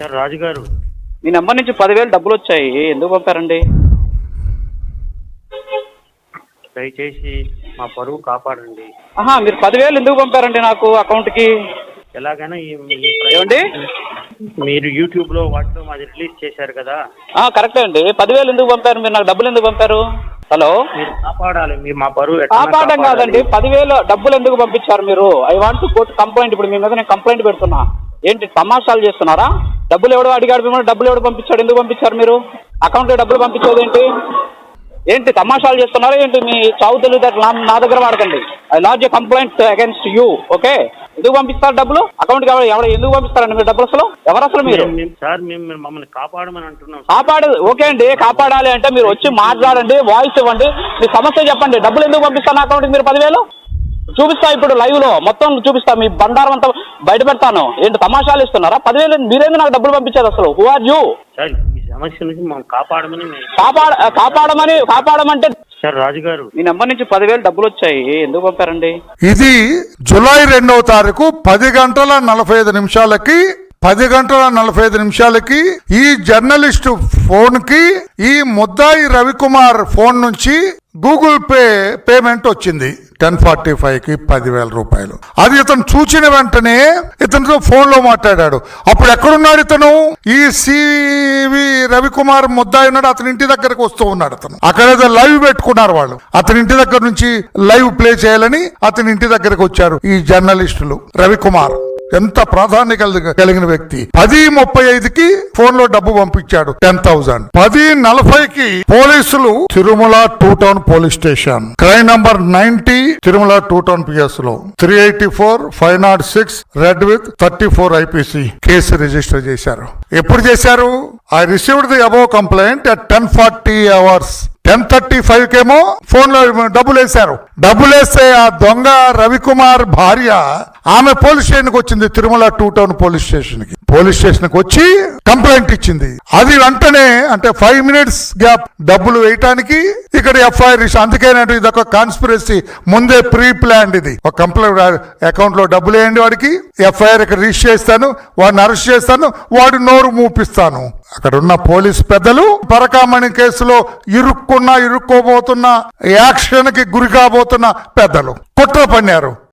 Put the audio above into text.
Sir రాజు గారు. మీ number నుంచి పదివేలు డబ్బులు వచ్చాయి. ఎందుకు పంపారండి? దయచేసి మా పరువు కాపాడండి. ఆహా మీరు పదివేలు ఎందుకు పంపారండి నాకు అకౌంట్కి? ఎలాగైనా ఈ ఈ ఏమండి? మీరు యూట్యూబ్లో వాటిలో మాది రిలీజ్ చేశారు కదా. ఆ, కరెక్టే అండి. పదివేలు ఎందుకు పంపారు? మీరు నాకు డబ్బులు ఎందుకు పంపారు? హలో? మీరు కాపాడాలి. మీరు మా పరువు కాపాడడం కాపాడాలి. కాదండి. పదివేలు డబ్బులు ఎందుకు పంపించారు మీరు? ఐ వాంట్ కోర్టు కంప్లైంట్ ఇప్పుడు మీ మీద నేను కంప్లైంట్ పెడుతున్నా. ఏంటి తమాషాలు చేస్తున్నారా? డబ్బులు ఎవడు అడిగాడు మిమ్మల్ని? డబ్బులు ఎవడు పంపించాడు? ఎందుకు పంపించారు మీరు? అకౌంట్లో డబ్బులు పంపించేది ఏంటి? ఏంటి తమాషాలు చేస్తున్నారా? ఏంటి మీ చావు తెలియదు నా నా దగ్గర వాడకండి. I lodge a complaint against you okay ఎందుకు పంపిస్తారు డబ్బులు? అకౌంట్కి ఎవరు ఎవరు ఎందుకు పంపిస్తారండి మీరు డబ్బులు అసలు? ఎవరు అసలు మీరు? సార్ మేము మేము మమ్మల్ని కాపాడమని అంటున్నాం. కాపాడు ఓకే అండి కాపాడాలి అంటే మీరు వచ్చి మాట్లాడండి వాయిస్ ఇవ్వండి. మీ సమస్య చెప్పండి. డబ్బులు ఎందుకు పంపిస్తాను అకౌంట్కి మీరు పదివేలు? చూపిస్తా ఇప్పుడు లైవ్లో. మొత్తం చూపిస్తా మీ బండారం అంతా బయట పెడతాను. ఏంటి తమాషాలు ఇస్తున్నారా? పదివేలు మీరేంది నాకు డబ్బులు పంపించారు అసలు? హూ ఆర్ యూ సార్ ఈ సమస్య నుంచి మమ్మల్ని కాపాడమని మేము కాపాడ కాపాడమని కాపాడమంటే సార్ రాజు గారు. మీ నెంబర్ నుంచి పదివేలు డబ్బులు వచ్చాయి. ఎందుకు పంపారండి? ఇది జూలై రెండవ తారీఖు పది గంటల నలభై ఐదు నిమిషాలకి పది గంటల నలభై ఐదు నిమిషాలకి ఈ జర్నలిస్టు ఫోన్కి ఈ ముద్దాయి రవికుమార్ ఫోన్ నుంచి గూగుల్ పే పేమెంట్ వచ్చింది. టెన్ ఫార్టీ ఫైవ్కి పదివేల రూపాయలు. అది ఇతను చూసిన వెంటనే ఇతనితో ఫోన్లో మాట్లాడాడు. అప్పుడు ఎక్కడున్నాడు ఇతను? ఈ సివి రవికుమార్ ముద్దాయి ఉన్నాడు అతని ఇంటి దగ్గరకు వస్తూ ఉన్నాడు అతను. అక్కడ ఏదో లైవ్ పెట్టుకున్నారు వాళ్ళు. అతని ఇంటి దగ్గర నుంచి లైవ్ ప్లే చేయాలని అతని ఇంటి దగ్గరకు వచ్చారు ఈ జర్నలిస్టులు రవికుమార్. ఎంత ప్రాధాన్యత కలిగి- కలిగిన వ్యక్తి? పది ముప్పై ఐదుకి ఫోన్లో డబ్బు పంపించాడు టెన్ థౌసండ్ పది నలభైకి పోలీసులు Tirumala two town police station crime number ninety Tirumala two town పిఎస్లో. Three eighty four five not six read with thirty four IPC case register చేశారు. ఎప్పుడు చేశారు? I received the above complaint at ten forty hours ten thirty five కేమో ఫోన్లో డబ్బులు వేశారు డబ్బులు వేస్తే ఆ దొంగ రవికుమార్ భార్య ఆమె పోలీస్ స్టేషన్కి వచ్చింది తిరుమల టూ టౌన్ పోలీస్ స్టేషన్కి పోలీస్ స్టేషన్కి వచ్చి కంప్లైంట్ ఇచ్చింది. అది వెంటనే అంటే ఫైవ్ మినిట్స్ గ్యాప్ డబ్బులు వేయటానికి ఇక్కడ ఎఫ్ఐఆర్ ఇష్యూ. అందుకే ఇది ఒక కాన్స్పిరసీ ముందే ప్రీ ప్లాన్ ఇది. ఒక కంప్లైంట్ అకౌంట్లో డబ్బులు వేయండి వాడికి. ఎఫ్ఐఆర్ ఇక్కడ రిజిస్టర్ చేస్తాను. వాడిని అరెస్ట్ చేస్తాను. వాడి నోరు మూపిస్తాను. అక్కడ ఉన్న పోలీస్ పెద్దలు పరకామణి కేసులో ఇరుక్కున్నా ఇరుక్కోబోతున్న యాక్షన్కి గురి కాబోతున్న పెద్దలు. కుట్ర పన్నారు